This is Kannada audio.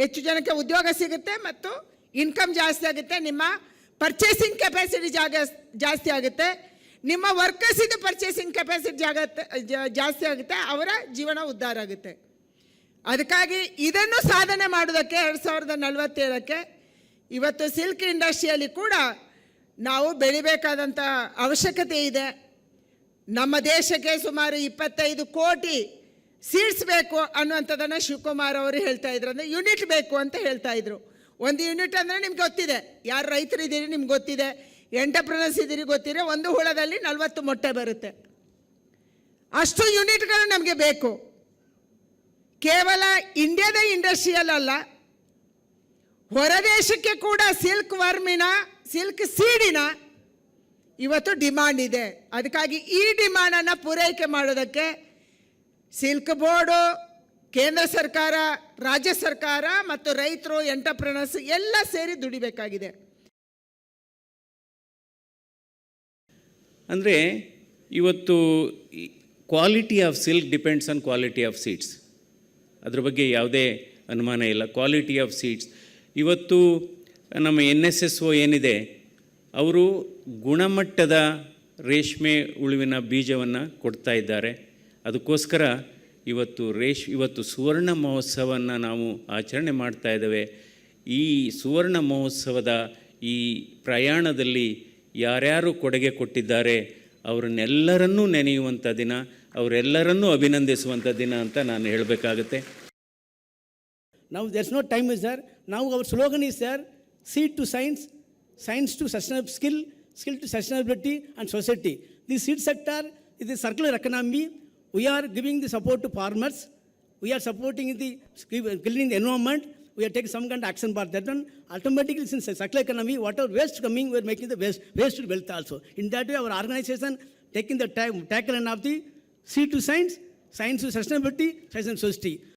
ಹೆಚ್ಚು ಜನಕ್ಕೆ ಉದ್ಯೋಗ ಸಿಗುತ್ತೆ ಮತ್ತು ಇನ್ಕಮ್ ಜಾಸ್ತಿ ಆಗುತ್ತೆ, ನಿಮ್ಮ ಪರ್ಚೇಸಿಂಗ್ ಕೆಪಾಸಿಟಿ ಜಾಗ ಜಾಸ್ತಿ ಆಗುತ್ತೆ. ನಿಮ್ಮ ವರ್ಕರ್ಸಿದು ಪರ್ಚೇಸಿಂಗ್ ಕೆಪಾಸಿಟಿ ಜಾಗ ಜಾಸ್ತಿ ಆಗುತ್ತೆ, ಅವರ ಜೀವನ ಉದ್ಧಾರ ಆಗುತ್ತೆ. ಅದಕ್ಕಾಗಿ ಇದನ್ನು ಸಾಧನೆ ಮಾಡೋದಕ್ಕೆ ಎರಡು ಸಾವಿರದ ನಲವತ್ತೇಳಕ್ಕೆ ಇವತ್ತು ಸಿಲ್ಕ್ ಇಂಡಸ್ಟ್ರಿಯಲ್ಲಿ ಕೂಡ ನಾವು ಬೆಳಿಬೇಕಾದಂಥ ಅವಶ್ಯಕತೆ ಇದೆ. ನಮ್ಮ ದೇಶಕ್ಕೆ ಸುಮಾರು ಇಪ್ಪತ್ತೈದು ಕೋಟಿ ಸೀಡ್ಸ್ ಬೇಕು ಅನ್ನುವಂಥದ್ದನ್ನು ಶಿವಕುಮಾರ್ ಅವರು ಹೇಳ್ತಾ ಇದ್ರು. ಅಂದರೆ ಯೂನಿಟ್ ಬೇಕು ಅಂತ ಹೇಳ್ತಾ ಇದ್ರು. ಒಂದು ಯೂನಿಟ್ ಅಂದರೆ ನಿಮ್ಗೆ ಗೊತ್ತಿದೆ. ಯಾರು ರೈತರು ಇದ್ದೀರಿ ನಿಮ್ಗೆ ಗೊತ್ತಿದೆ. ಎಂಟರ್ಪ್ರನರ್ಸ್ ಇದ್ದೀರಿ ಗೊತ್ತಿದೆ. ಒಂದು ಹುಳದಲ್ಲಿ ನಲವತ್ತು ಮೊಟ್ಟೆ ಬರುತ್ತೆ. ಅಷ್ಟು ಯೂನಿಟ್ಗಳು ನಮಗೆ ಬೇಕು. ಕೇವಲ ಇಂಡಿಯಾದ ಇಂಡಸ್ಟ್ರಿಯಲ್ ಅಲ್ಲ ಹೊರದೇಶಕ್ಕೆ ಕೂಡ ಸಿಲ್ಕ್ ವರ್ಮಿನ, ಸಿಲ್ಕ್ ಸೀಡಿನ ಇವತ್ತು ಡಿಮಾಂಡ್ ಇದೆ. ಅದಕ್ಕಾಗಿ ಈ ಡಿಮಾಂಡನ್ನು ಪೂರೈಕೆ ಮಾಡೋದಕ್ಕೆ ಸಿಲ್ಕ್ ಬೋರ್ಡು, ಕೇಂದ್ರ ಸರ್ಕಾರ, ರಾಜ್ಯ ಸರ್ಕಾರ ಮತ್ತು ರೈತರು, ಎಂಟರ್ಪ್ರನರ್ಸ್ ಎಲ್ಲ ಸೇರಿ ದುಡಿಬೇಕಾಗಿದೆ. ಅಂದರೆ ಇವತ್ತು quality of silk depends on quality of seeds ಅದ್ರ ಬಗ್ಗೆ ಯಾವುದೇ ಅನುಮಾನ ಇಲ್ಲ. ಕ್ವಾಲಿಟಿ ಆಫ್ ಸೀಡ್ಸ್ ಇವತ್ತು ನಮ್ಮ ಎನ್ ಎಸ್ ಎಸ್ ಒ ಏನಿದೆ, ಅವರು ಗುಣಮಟ್ಟದ ರೇಷ್ಮೆ ಉಳುವಿನ ಬೀಜವನ್ನು ಕೊಡ್ತಾ ಇದ್ದಾರೆ. ಅದಕ್ಕೋಸ್ಕರ ಇವತ್ತು ರೇಷ್, ಇವತ್ತು ಸುವರ್ಣ ಮಹೋತ್ಸವವನ್ನು ನಾವು ಆಚರಣೆ ಮಾಡ್ತಾ ಇದ್ದೇವೆ. ಈ ಸುವರ್ಣ ಮಹೋತ್ಸವದ ಈ ಪ್ರಯಾಣದಲ್ಲಿ ಯಾರ್ಯಾರು ಕೊಡುಗೆ ಕೊಟ್ಟಿದ್ದಾರೆ, ಅವರನ್ನೆಲ್ಲರನ್ನೂ ನೆನೆಯುವಂಥ ದಿನ, ಅವರೆಲ್ಲರನ್ನೂ ಅಭಿನಂದಿಸುವಂಥ ದಿನ ಅಂತ ನಾನು ಹೇಳಬೇಕಾಗತ್ತೆ. ನಾವು there's not time is sir ನಾವು ಅವ್ರ slogan is sir C to science science to sustain skill skill to sustainability and society the seed sector ಇದು circular economy We are giving the support to farmers. We are supporting the cleaning the environment. We are taking some kind of action for that one. Automatically, since a circular economy, whatever waste coming, we are making the waste, waste to wealth also. In that way, our organization taking the time, tackle of the seed to science, science to sustainability, science and society.